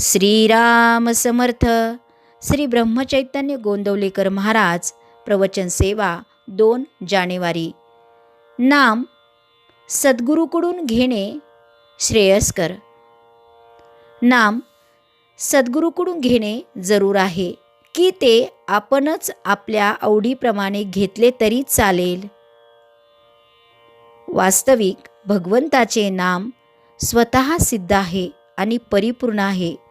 श्रीराम समर्थ. श्री ब्रह्मचैतन्य गोंदवलेकर महाराज प्रवचन सेवा दोन जानेवारी. नाम सद्गुरूकडून घेणे श्रेयस्कर. नाम सद्गुरूकडून घेणे जरूर आहे की ते आपणच आपल्या आवडीप्रमाणे घेतले तरी चालेल. वास्तविक भगवंताचे नाम स्वतः सिद्ध आहे आणि परिपूर्ण आहे.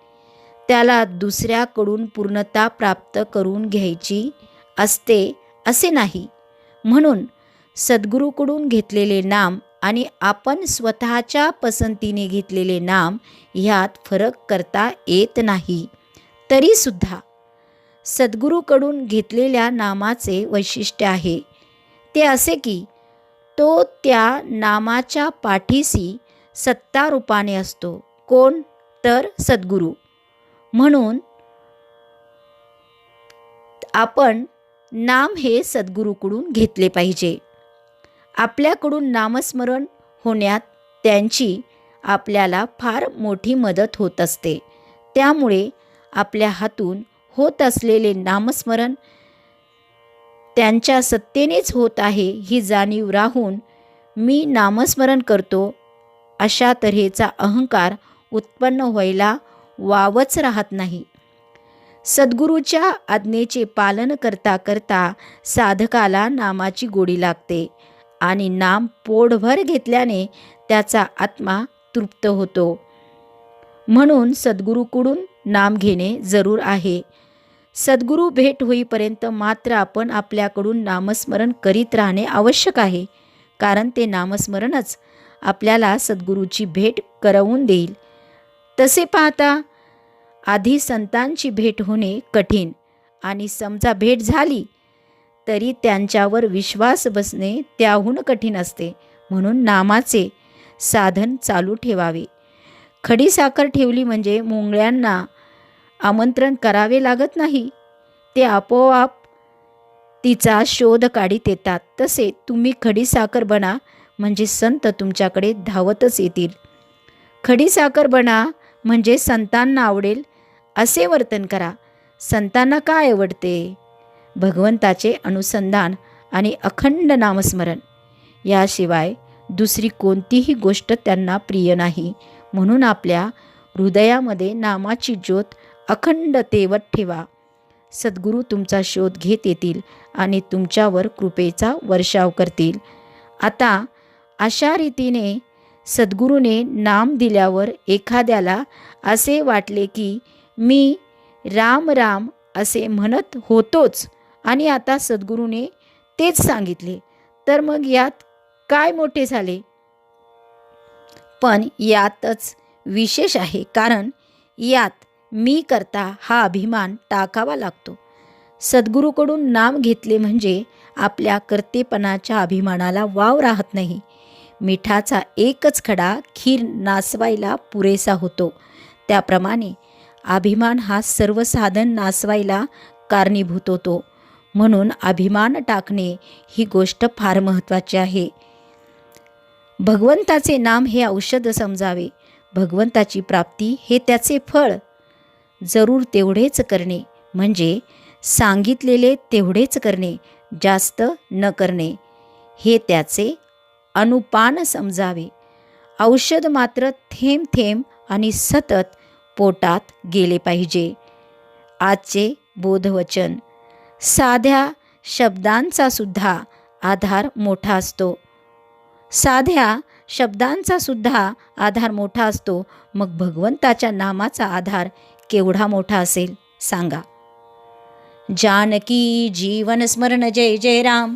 त्याला दुसऱ्याकडून पूर्णता प्राप्त करून घ्यायची असते असे नाही. म्हणून सद्गुरूकडून घेतलेले नाम आणि आपण स्वतःच्या पसंतीने घेतलेले नाम ह्यात फरक करता येत नाही. तरीसुद्धा सद्गुरूकडून घेतलेल्या नामाचे वैशिष्ट्य आहे. ते असे की तो त्या नामाच्या पाठीशी सत्तारूपाने असतो. कोण? तर सद्गुरू. म्हणून आपण नाम हे सद्गुरूकडून घेतले पाहिजे. आपल्याकडून नामस्मरण होण्यात त्यांची आपल्याला फार मोठी मदत होत असते. त्यामुळे आपल्या हातून होत असलेले नामस्मरण त्यांच्या सत्तेनेच होत आहे ही जाणीव राहून मी नामस्मरण करतो अशा तऱ्हेचा अहंकार उत्पन्न व्हायला वावच राहत नाही. सद्गुरूच्या आज्ञेचे पालन करता करता साधकाला नामाची गोडी लागते आणि नाम पोटभर घेतल्याने त्याचा आत्मा तृप्त होतो. म्हणून सद्गुरूकडून नाम घेणे जरूर आहे. सद्गुरू भेट होईपर्यंत मात्र आपण आपल्याकडून नामस्मरण करीत राहणे आवश्यक आहे कारण ते नामस्मरणच आपल्याला सद्गुरूची भेट करवून देईल. तसे पाहता आधी संतांची भेट होणे कठीण आणि समजा भेट झाली तरी त्यांच्यावर विश्वास बसणे त्याहून कठीण असते. म्हणून नामाचे साधन चालू ठेवावे. खडीसाखर ठेवली म्हणजे मुंगळ्यांना आमंत्रण करावे लागत नाही. ते आपोआप तिचा शोध काढीत येतात. तसे तुम्ही खडीसाखर बना म्हणजे संत तुमच्याकडे धावतच येतील. खडीसाखर बना म्हणजे संतांना आवडेल असे वर्तन करा. संतांना काय आवडते? भगवंताचे अनुसंधान आणि अखंड नामस्मरण. याशिवाय दुसरी कोणतीही गोष्ट त्यांना प्रिय नाही. म्हणून आपल्या हृदयामध्ये नामाची ज्योत अखंड तेवत ठेवा. सद्गुरू तुमचा शोध घेत येतील आणि तुमच्यावर कृपेचा वर्षाव करतील. आता अशा रीतीने सद्गुरूने नाम दिल्यावर एखाद्याला असे वाटले की मी राम राम असे म्हणत होतोच आणि आता सद्गुरूने तेच सांगितले. तर मग यात काय मोठे झाले? पण यातच विशेष आहे कारण यात मी करता हा अभिमान टाकावा लागतो. सद्गुरूकडून नाम घेतले म्हणजे आपल्या कर्तेपणाच्या अभिमानाला वाव राहत नाही. मिठाचा एकच खडा खीर नासवायला पुरेसा होतो. त्याप्रमाणे अभिमान हा सर्व साधन नासवायला कारणीभूत होतो. म्हणून अभिमान टाकणे ही गोष्ट फार महत्त्वाची आहे. भगवंताचे नाम हे औषध समजावे. भगवंताची प्राप्ती हे त्याचे फळ. जरूर तेवढेच करणे म्हणजे सांगितलेले तेवढेच करणे जास्त न करणे. हे त्याचे अनुपान समजावे. औषध मात्र थेंब थेंब आणि सतत पोटात गेले पाहिजे. आजचे बोधवचन. साध्या शब्दांचा सुद्धा आधार मोठा असतो. साध्या शब्दांचा सुद्धा आधार मोठा असतो. मग भगवंताच्या नामाचा आधार केवढा मोठा असेल? सांगा. जानकी जीवन स्मरण जय जय राम.